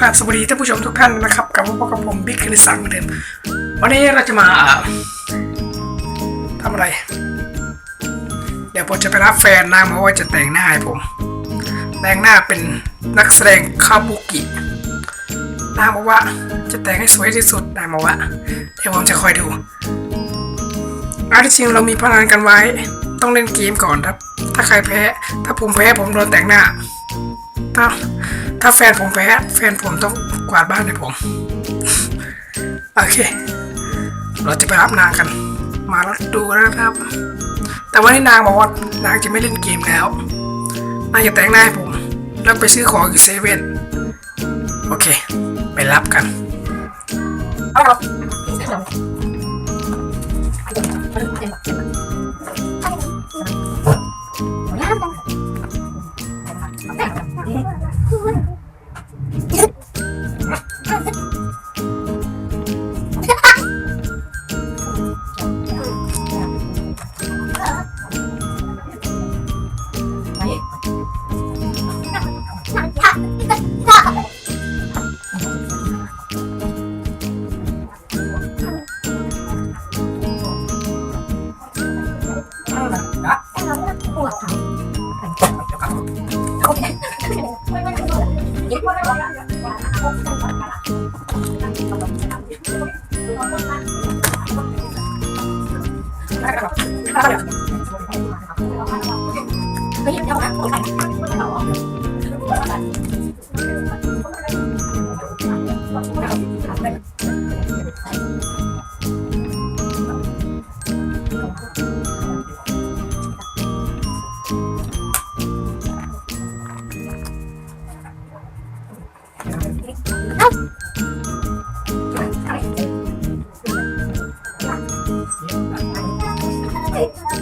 ครับสวัสดีท่านผู้ชมทุกท่านนะครับกับพบกับผมบิ๊กคริสันเหมือนเดิมวันนี้เราจะมาทำอะไร เดี๋ยวผมจะไปรับแฟนนางมาว่าจะแต่งหน้าให้ผมแต่งหน้าเป็นนักแสดงคาบุกินางบอกว่าจะแต่งให้สวยที่สุดนางบอกว่าเดี๋ยวผมจะคอยดูอันที่จริงเรามีพนันกันไว้ ต้องเล่นเกมก่อนครับ ถ้าใครแพ้ ถ้าผมแพ้ผมโดนแต่งหน้า ถ้าถ้าแฟนผมแพ้แฟนผมต้องกวาดบ้านให้ผม โอเค เราจะไปรับนางกัน มาแล้วดูนะครับ แต่วันนี้นางบอกว่านางจะไม่เล่นเกมแล้ว นางจะแต่งหน้าให้ผม แล้วไปซื้อของอยู่เซเว่น โอเค ไปรับกัน เดี๋ Bye.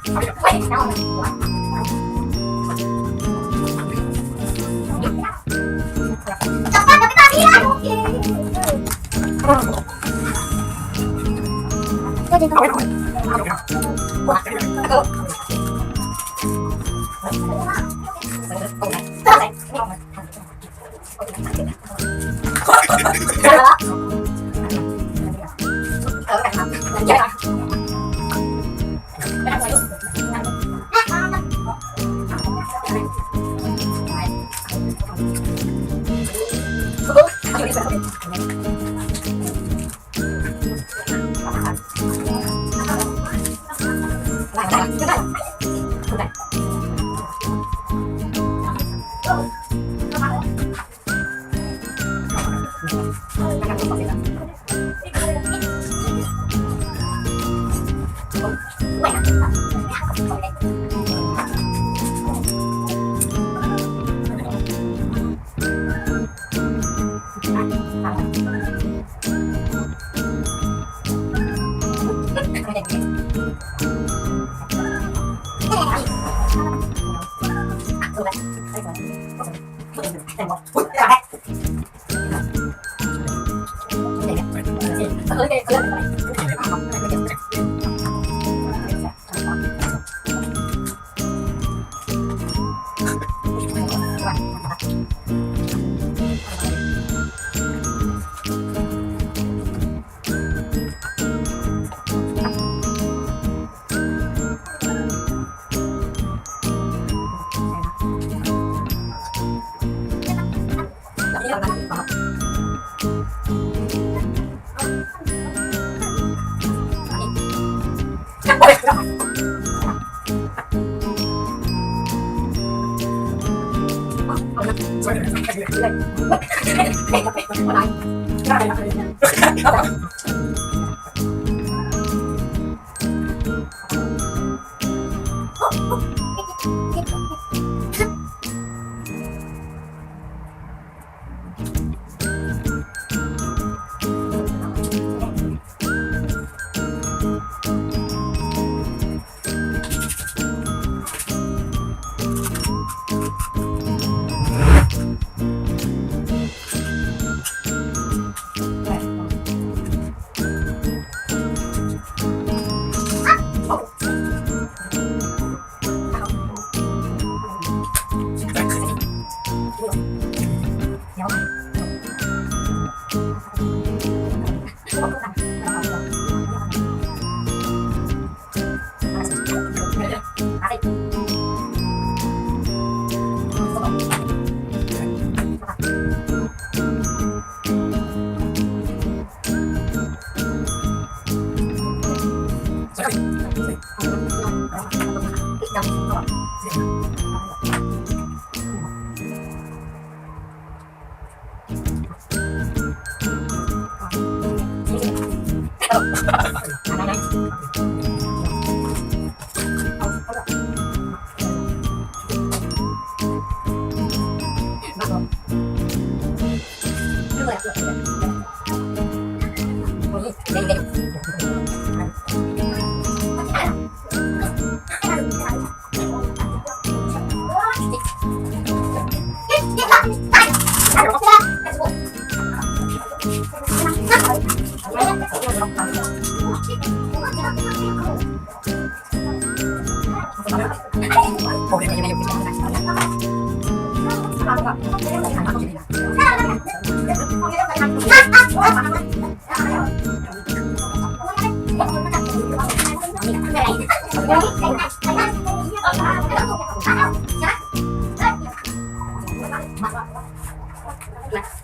จั 我拿你，你给爸个 Bye. บต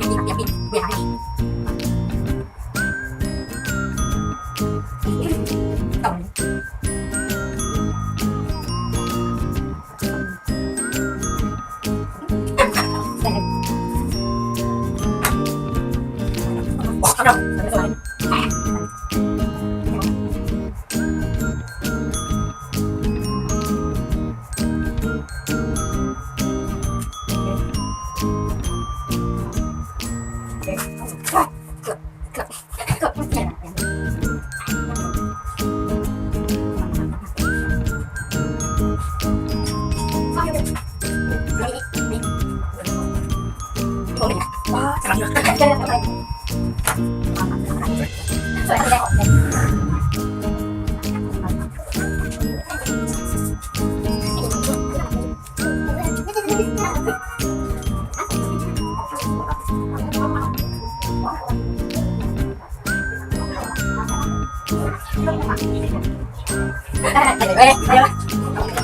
Yeah, yeah, yeah. ได้ไปเ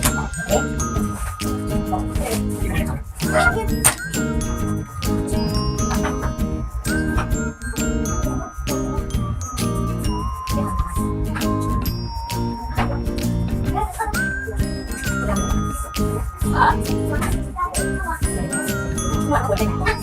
完了，我这。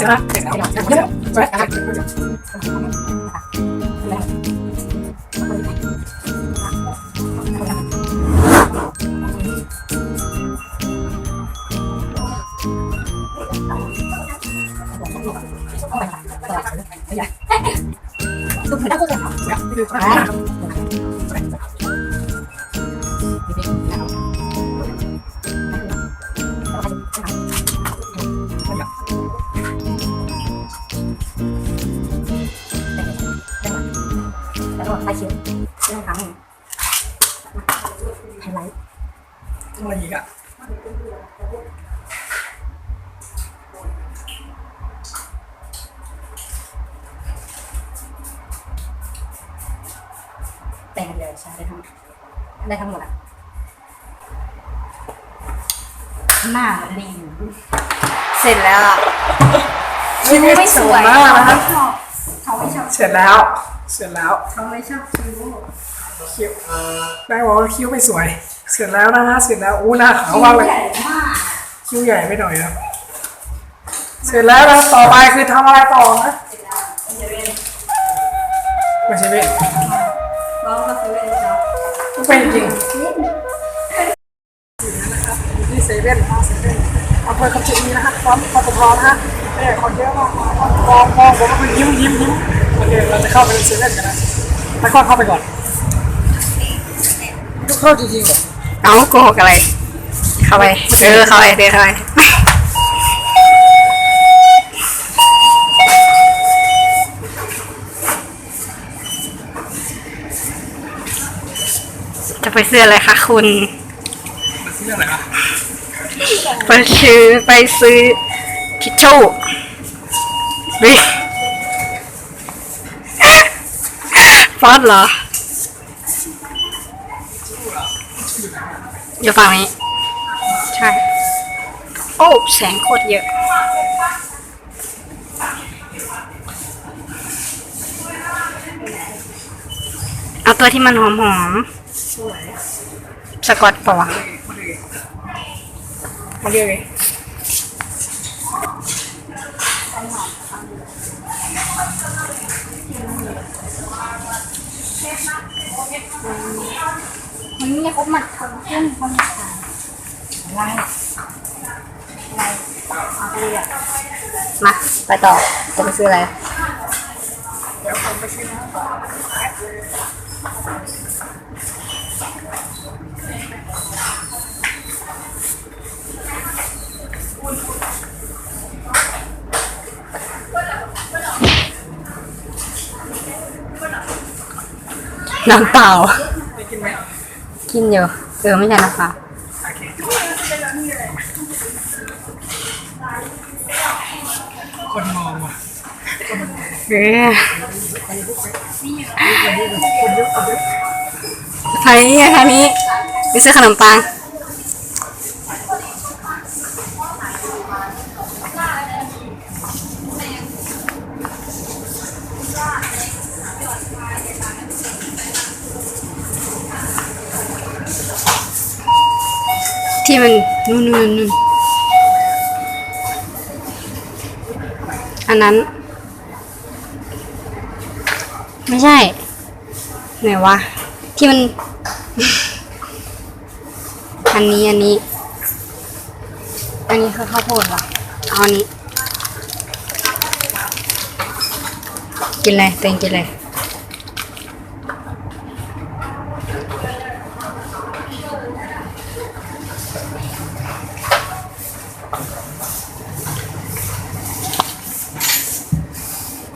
干嘛？干嘛？干嘛？ เสร็จแล้วอะชีวิตสวยมากนะครับชอบเขาไม่ชอบเสร็จแล้ว เสร็จแล้ว เขาไม่ชอบคิ้วคิ้วได้บอกว่าคิ้วไม่สวย เสร็จแล้วนะฮะ เสร็จแล้ว อู้หน้าขาวมากเลย ใหญ่มากคิ้วใหญ่ไปหน่อยนะเสร็จแล้วนะต่อไปคือทำอะไรต่อนะไม่ใช่เว้ยร้องก็คือเล่นจ้ะไม่เป็นจริงอยู่ที่เซเว่นนะเซเว่น อำเภอคำชะอีนะฮะพร้อมปตทนะฮะเนี่ยคนเยอะมากมองมองผมก็คือยิ้มยิ้มยิ้มโอเคเราจะเข้าไปในเซเว่นกันนะแล้วก็เข้าไปก่อนทุกเข้าจริงๆเหรอเอาโกหกอะไร เข้าไปเออเข้าไปเดินเข้าไปจะไปซื้ออะไรคะคุณซื้ออะไรอะ ไปซื้อไปซื้อทิชชู่วิฟอสเหรออยู่ฝั่งนี้ ใช่ โอ้ แสงโคตรเยอะเอาตัวที่มันหอมหอมๆสกอตปะวะ มาเรียกไงมันมีครบหมัดคนขึ้นคนขายอะไรมาไปต่อจะไปซื้ออะไรเดี๋ยวผมไปซื้อน้ำ นน้ำเปล่า ไปกินไหมกินอยู่เออไม่ใช่นะคะโอเคคนมองว่ะเออไปเนี่ยทางนี้ไปซื้อขนมปัง ที่มันนู่นนู่นนู่นอันนั้น ไม่ใช่ ไหนวะ ที่มัน อันนี้อันนี้ อันนี้คือข้าวโพดเหรอเอาอันนี้ กินเลยเต็งกินเลย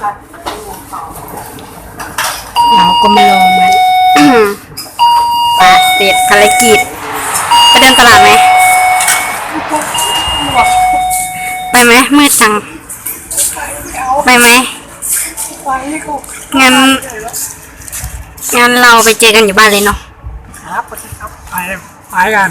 เราก็มาลองมันปาเสร็จภารกิจไปเดินตลาดไหมหมวกไหมมืดจัง ไปไหมไปก็งั้นงั้นเราไปเจอกันอยู่บ้านเลยเนาะ ครับ ไปไปกัน